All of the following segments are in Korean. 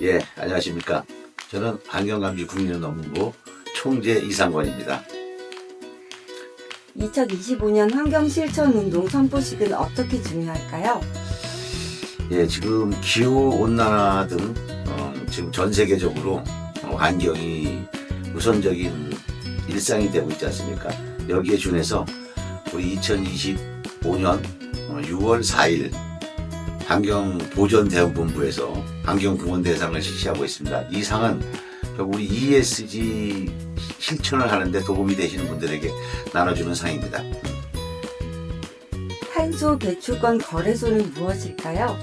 예, 안녕하십니까. 저는 환경감시 국민연구부 총재 이상권입니다. 2025년 환경실천운동 선포식은 어떻게 중요할까요? 예, 지금 기후 온난화 등 어, 지금 전 세계적으로 어, 환경이 우선적인 일상이 되고 있지 않습니까? 여기에 준해서 우리 2025년 6월 4일 환경 보전대응본부에서 환경공헌대상을 실시하고 있습니다. 이 상은 우리 ESG 실천을 하는데 도움이 되시는 분들에게 나눠주는 상입니다. 탄소 배출권 거래소는 무엇일까요?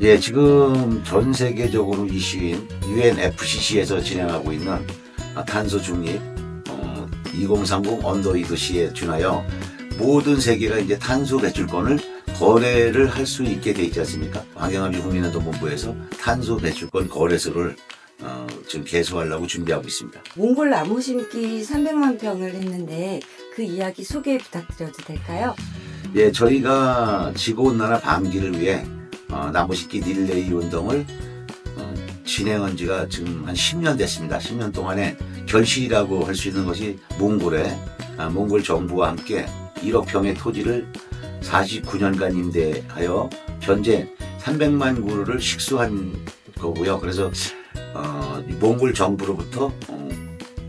예, 지금 전 세계적으로 이슈인 UNFCC에서 진행하고 있는 아, 탄소 중립 어, 2030 언더 이 도시에 준하여 모든 세계가 이제 탄소 배출권을 거래를 할 수 있게 돼 있지 않습니까? 환경합의 국민연동본부에서 탄소 배출권 거래소를 어, 지금 개소하려고 준비하고 있습니다. 몽골 나무 심기 300만 평을 했는데 그 이야기 소개 부탁드려도 될까요? 예, 저희가 지구온난화 방지를 위해 어, 나무 심기 릴레이 운동을 어, 진행한 지가 지금 한 10년 됐습니다. 10년 동안에 결실이라고 할 수 있는 것이 몽골에 아, 몽골 정부와 함께 1억 평의 토지를 49년간 임대하여 현재 300만 그루를 식수한 거고요. 그래서 어, 이 몽골 정부로부터 어,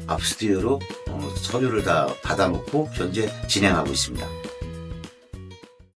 압스티어로 어, 서류를 다 받아놓고 현재 진행하고 있습니다.